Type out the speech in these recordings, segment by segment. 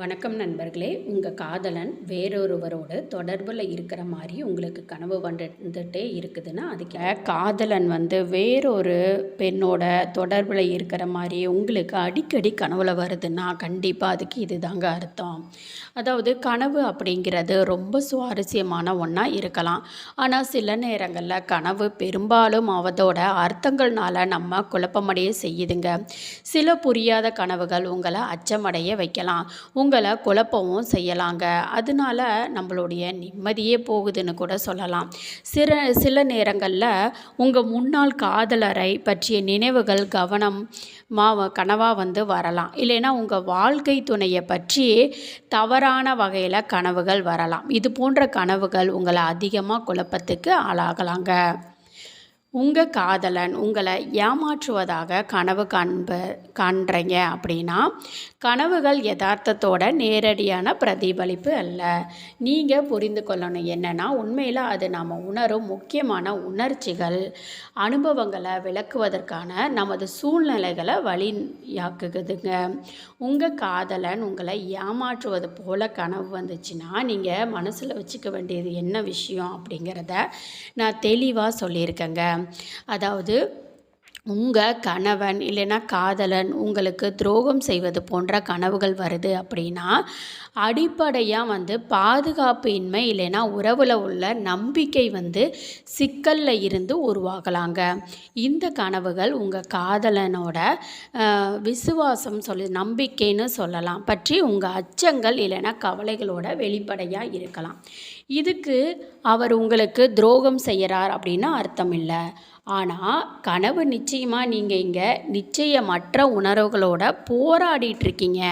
வணக்கம் நண்பர்களே. உங்கள் காதலன் வேறொருவரோடு தொடர்பில் இருக்கிற மாதிரி உங்களுக்கு கனவு வந்துட்டே இருக்குதுன்னா அதுக்கு காதலன் வந்து வேறொரு பெண்ணோட தொடர்பில் இருக்கிற மாதிரி உங்களுக்கு அடிக்கடி கனவுல வருதுன்னா கண்டிப்பாக அதுக்கு இதுதாங்க அர்த்தம். அதாவது கனவு அப்படிங்கிறது ரொம்ப சுவாரஸ்யமான ஒன்றா இருக்கலாம். ஆனால் சில நேரங்களில் கனவு பெரும்பாலும் அவதோட அர்த்தங்கள்னால நம்ம குழப்பமடைய செய்யுதுங்க. சில புரியாத கனவுகள் உங்களை அச்சமடைய வைக்கலாம். உங்களை குழப்பவும் செய்யலாங்க. அதனால நம்மளுடைய நிம்மதியே போகுதுன்னு கூட சொல்லலாம். சில சில நேரங்களில் உங்கள் முன்னாள் காதலரை பற்றிய நினைவுகள் கவனம் மா கனவாக வந்து வரலாம். இல்லைன்னா உங்கள் வாழ்க்கை துணையை பற்றி தவறான வகையில் கனவுகள் வரலாம். இது போன்ற கனவுகள் உங்களை அதிகமாக குழப்பத்துக்கு ஆளாகலாங்க. உங்கள் காதலன் உங்களை ஏமாற்றுவதாக கனவு காண்ப காண்றீங்க அப்படின்னா கனவுகள் யதார்த்தத்தோட நேரடியான பிரதிபலிப்பு அல்ல. நீங்கள் புரிந்து கொள்ளணும். என்னென்னா உண்மையில் அது நாம் உணரும் முக்கியமான உணர்ச்சிகள். அனுபவங்களை விளக்குவதற்கான நமது சூழ்நிலைகளை வழியாக்குகுதுங்க உங்கள் காதலன் உங்களை ஏமாற்றுவது போல கனவு வந்துச்சுன்னா நீங்கள் மனசில் வச்சுக்க வேண்டியது என்ன விஷயம் அப்படிங்கிறத நான் தெளிவாக சொல்லியிருக்கேங்க. அதாவது உங்கள் கணவன் இல்லைன்னா காதலன் உங்களுக்கு துரோகம் செய்வது போன்ற கனவுகள் வருது அப்படின்னா அடிப்படையாக வந்து பாதுகாப்பு இன்மை இல்லைன்னா உறவில் உள்ள நம்பிக்கை வந்து சிக்கலில் இருந்து உருவாகலாங்க. இந்த கனவுகள் உங்கள் காதலனோட விசுவாசம் சொல்லி நம்பிக்கைன்னு சொல்லலாம். பற்றி உங்கள் அச்சங்கள் இல்லைன்னா கவலைகளோட வெளிப்படையாக இருக்கலாம். இதுக்கு அவர் உங்களுக்கு துரோகம் செய்கிறார் அப்படின்னு அர்த்தம் இல்லை. ஆனால் கனவு நிச்சயமாக நீங்கள் இங்கே நிச்சயமற்ற உணர்வுகளோட போராடிட்டுருக்கீங்க.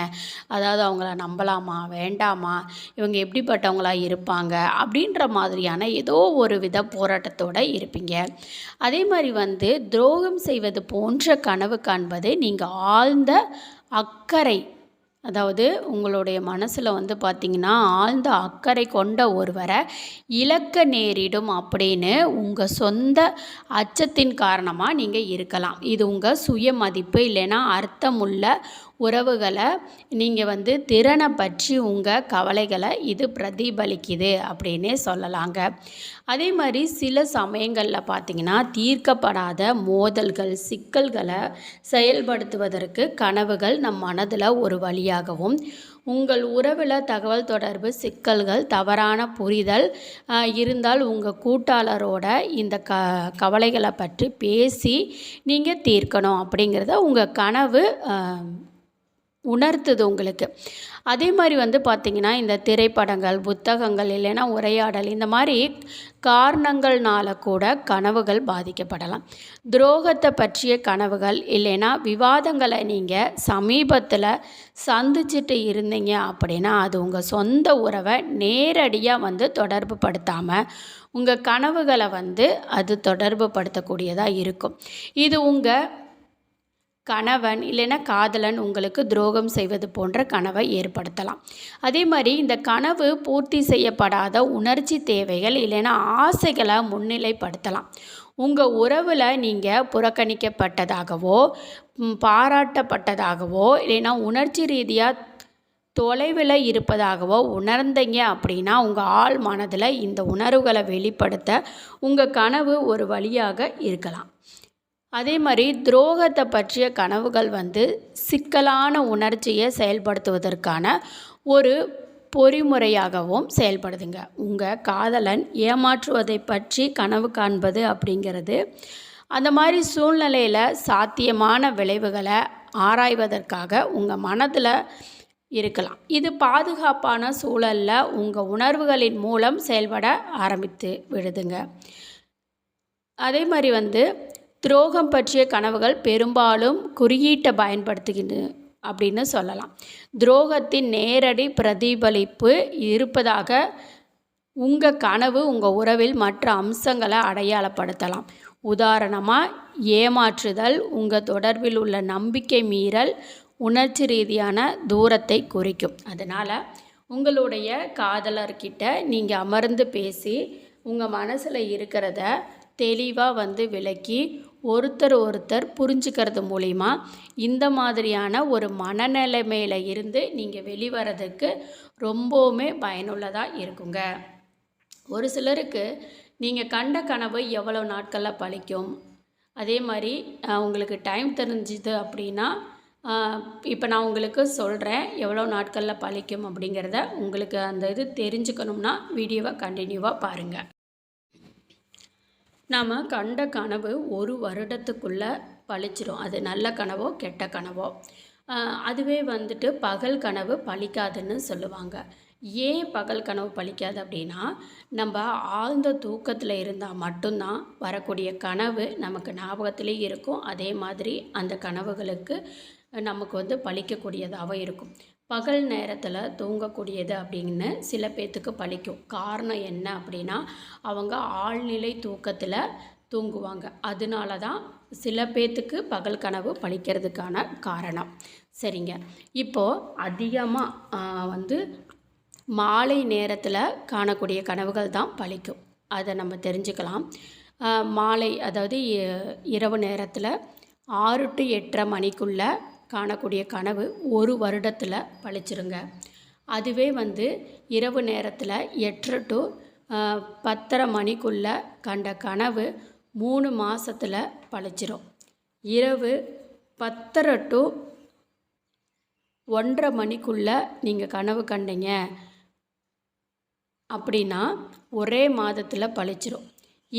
அதாவது அவங்கள நம்பலாமா வேண்டாமா இவங்க எப்படிப்பட்டவங்களா இருப்பாங்க அப்படின்ற மாதிரியான ஏதோ ஒரு வித போராட்டத்தோட இருப்பீங்க. அதே மாதிரி வந்து துரோகம் செய்வது போன்ற கனவு காண்பது நீங்கள் ஆழ்ந்த அக்கறை அதாவது உங்களுடைய மனசில் வந்து பார்த்திங்கன்னா ஆழ்ந்த அக்கறை கொண்ட ஒருவரை இழக்க நேரிடும் அப்படின்னு உங்கள் சொந்த அச்சத்தின் காரணமாக நீங்கள் இருக்கலாம். இது உங்கள் சுயமதிப்பு இல்லைன்னா அர்த்தமுள்ள உறவுகளை நீங்கள் வந்து திறனை பற்றி உங்கள் கவலைகளை இது பிரதிபலிக்குது அப்படின்னே சொல்லலாங்க. அதே மாதிரி சில சமயங்களில் பார்த்திங்கன்னா தீர்க்கப்படாத மோதல்கள் சிக்கல்களை செயல்படுத்துவதற்கு கனவுகள் நம் மனதில் ஒரு வழியாகவும் உங்கள் உறவில் தகவல் தொடர்பு சிக்கல்கள் தவறான புரிதல் இருந்தால் உங்கள் கூட்டாளரோட இந்த க கவலைகளை பற்றி பேசி நீங்கள் தீர்க்கணும் அப்படிங்கிறத உங்கள் கனவு உணர்த்துது உங்களுக்கு. அதே மாதிரி வந்து பார்த்திங்கன்னா இந்த திரைப்படங்கள் புத்தகங்கள் இல்லைன்னா உரையாடல் இந்த மாதிரி காரணங்கள்னால கூட கனவுகள் பாதிக்கப்படலாம். துரோகத்தை பற்றிய கனவுகள் இல்லைன்னா விவாதங்களை நீங்கள் சமீபத்தில் சந்திச்சுட்டு இருந்தீங்க அப்படின்னா அது உங்கள் சொந்த உறவை நேரடியாக வந்து தொடர்பு படுத்தாமல் உங்கள் கனவுகளை வந்து அது தொடர்பு படுத்தக்கூடியதாக இருக்கும். இது உங்கள் கணவன் இல்லைன்னா காதலன் உங்களுக்கு துரோகம் செய்வது போன்ற கனவை ஏற்படுத்தலாம். அதே மாதிரி இந்த கனவு பூர்த்தி செய்யப்படாத உணர்ச்சி தேவைகள் இல்லைன்னா ஆசைகளை முன்னிலைப்படுத்தலாம். உங்கள் உறவில் நீங்கள் புறக்கணிக்கப்பட்டதாகவோ பாராட்டப்பட்டதாகவோ இல்லைன்னா உணர்ச்சி ரீதியாக தொலைவில் இருப்பதாகவோ உணர்ந்தீங்க அப்படின்னா உங்கள் ஆள் மனதில் இந்த உணர்வுகளை வெளிப்படுத்த உங்கள் கனவு ஒரு வழியாக இருக்கலாம். அதே மாதிரி துரோகத்தை பற்றிய கனவுகள் வந்து சிக்கலான உணர்ச்சியை செயல்படுத்துவதற்கான ஒரு பொறிமுறையாகவும் செயல்படுதுங்க. உங்கள் காதலன் ஏமாற்றுவதை பற்றி கனவு காண்பது அப்படிங்கிறது அந்த மாதிரி சூழ்நிலையில் சாத்தியமான விளைவுகளை ஆராய்வதற்காக உங்கள் மனதில் இருக்கலாம். இது பாதுகாப்பான சூழலில் உங்கள் உணர்வுகளின் மூலம் செயல்பட ஆரம்பித்து விடுதுங்க. அதே மாதிரி வந்து துரோகம் பற்றிய கனவுகள் பெரும்பாலும் குறியீட்டை பயன்படுத்துகிறது அப்படின்னு சொல்லலாம். துரோகத்தின் நேரடி பிரதிபலிப்பு இருப்பதாக உங்கள் கனவு உங்கள் உறவில் மற்ற அம்சங்களை அடையாளப்படுத்தலாம். உதாரணமாக ஏமாற்றுதல் உங்கள் தொடர்பில் உள்ள நம்பிக்கை மீறல் உணர்ச்சி ரீதியான தூரத்தை குறிக்கும். அதனால் உங்களுடைய காதலர்கிட்ட நீங்கள் அமர்ந்து பேசி உங்கள் மனசில் இருக்கிறத தெளிவாக வந்து விளக்கி ஒருத்தர் ஒருத்தர் புரிஞ்சுக்கிறது மூலிமா இந்த மாதிரியான ஒரு மனநிலைமையில் இருந்து நீங்கள் வெளிவரதுக்கு ரொம்பவுமே பயனுள்ளதாக இருக்குங்க. ஒரு சிலருக்கு நீங்கள் கண்ட கனவு எவ்வளோ நாட்களில் பழிக்கும்? அதே மாதிரி உங்களுக்கு டைம் தெரிஞ்சுது அப்படின்னா இப்போ நான் உங்களுக்கு சொல்கிறேன் எவ்வளோ நாட்களில் பழிக்கும் அப்படிங்கிறத உங்களுக்கு அந்த இது தெரிஞ்சுக்கணும்னா வீடியோவை கண்டினியூவாக பாருங்கள் நாம் கண்ட கனவு ஒரு வருடத்துக்குள்ளே பழிச்சிரும். அது நல்ல கனவோ கெட்ட கனவோ. அதுவே வந்துட்டு பகல் கனவு பழிக்காதுன்னு சொல்லுவாங்க. ஏன் பகல் கனவு பழிக்காது அப்படின்னா நம்ம ஆழ்ந்த தூக்கத்தில் இருந்தால் மட்டும்தான் வரக்கூடிய கனவு நமக்கு ஞாபகத்திலே இருக்கும். அதே மாதிரி அந்த கனவுகளுக்கு நமக்கு வந்து பழிக்கக்கூடியதாகவும் இருக்கும். பகல் நேரத்தில் தூங்கக்கூடியது அப்படின்னு சில பேர்த்துக்கு பழிக்கும். காரணம் என்ன அப்படின்னா அவங்க ஆழ்நிலை தூக்கத்தில் தூங்குவாங்க. அதனால தான் சில பேர்த்துக்கு பகல் கனவு பழிக்கிறதுக்கான காரணம். சரிங்க. இப்போது அதிகமாக வந்து மாலை நேரத்தில் காணக்கூடிய கனவுகள் தான் பழிக்கும். அதை நம்ம தெரிஞ்சுக்கலாம். மாலை அதாவது இரவு நேரத்தில் ஆறு டு எட்டரை மணிக்குள்ளே காணக்கூடிய கனவு ஒரு வருடத்தில் பழிச்சிருங்க. அதுவே வந்து இரவு நேரத்தில் எட்டு டு பத்தரை மணிக்குள்ளே கண்ட கனவு மூணு மாதத்தில் பழிச்சிரும். இரவு பத்தரை டு ஒன்றரை மணிக்குள்ளே நீங்கள் கனவு கண்டீங்க அப்படின்னா ஒரே மாதத்தில் பழிச்சிரும்.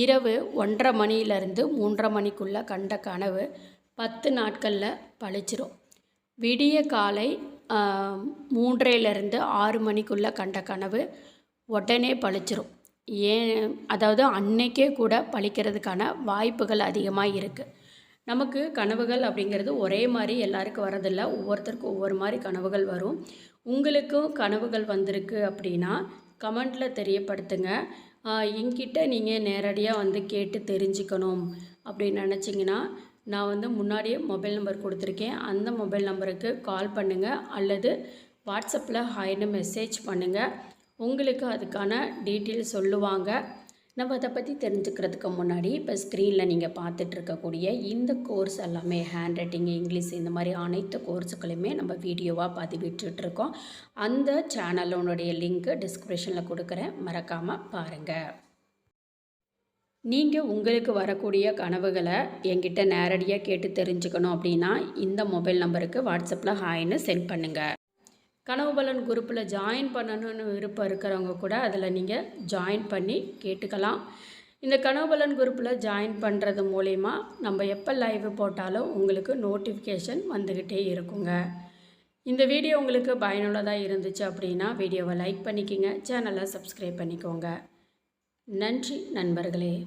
இரவு ஒன்றரை மணியிலேருந்து மூன்றரை மணிக்குள்ளே கண்ட கனவு பத்து நாட்களில் பழிச்சிரும். விடிய காலை மூன்றையிலேருந்து ஆறு மணிக்குள்ளே கண்ட கனவு உடனே பழிச்சிரும் ஏன் அதாவது அன்னைக்கே கூட பழிக்கிறதுக்கான வாய்ப்புகள் அதிகமாக இருக்குது நமக்கு கனவுகள் அப்படிங்கிறது ஒரே மாதிரி எல்லாருக்கும் வரதில்லை ஒவ்வொருத்தருக்கும் ஒவ்வொரு மாதிரி கனவுகள் வரும். உங்களுக்கும் கனவுகள் வந்திருக்கு அப்படின்னா கமெண்ட்டில் தெரியப்படுத்துங்க. என்கிட்ட நீங்கள் நேரடியாக வந்து கேட்டு தெரிஞ்சுக்கணும் அப்படின்னு நினச்சிங்கன்னா நான் வந்து முன்னாடியே மொபைல் நம்பர் கொடுத்துருக்கேன். அந்த மொபைல் நம்பருக்கு கால் பண்ணுங்கள் அல்லது வாட்ஸ்அப்பில் ஹாய்னு மெசேஜ் பண்ணுங்கள் உங்களுக்கு அதுக்கான டீட்டெயில் சொல்லுவாங்க. நம்ம அதை பற்றி தெரிஞ்சுக்கிறதுக்கு முன்னாடி இப்போ ஸ்க்ரீனில் நீங்கள் பார்த்துட்டு இருக்கக்கூடிய இந்த கோர்ஸ் எல்லாமே ஹேண்ட் ரைட்டிங் இங்கிலீஷ் இந்த மாதிரி அனைத்து கோர்ஸுகளையுமே நம்ம வீடியோவாக பதிவிட்டுருக்கோம் அந்த சேனலோனுடைய லிங்க்கு டிஸ்கிரிப்ஷனில் கொடுக்குறேன். மறக்காமல் பாருங்கள் நீங்கள் உங்களுக்கு வரக்கூடிய கனவுகளை என்கிட்ட நேரடியாக கேட்டு தெரிஞ்சுக்கணும் அப்படின்னா இந்த மொபைல் நம்பருக்கு வாட்ஸ்அப்பில் ஹாய்னு சென்ட் பண்ணுங்கள் கனவு பலன் குரூப்பில் ஜாயின் பண்ணணும்னு விருப்பம் இருக்கிறவங்க கூட அதில் நீங்கள் ஜாயின் பண்ணி கேட்டுக்கலாம். இந்த கனவு பலன் குரூப்பில் ஜாயின் பண்ணுறது மூலிமா நம்ம எப்போ லைவ் போட்டாலும் உங்களுக்கு நோட்டிஃபிகேஷன் வந்துக்கிட்டே இருக்குங்க. இந்த வீடியோ உங்களுக்கு பயனுள்ளதாக இருந்துச்சு அப்படின்னா வீடியோவை லைக் பண்ணிக்கோங்க சேனலை சப்ஸ்கிரைப் பண்ணிக்கோங்க. நன்றி நண்பர்களே.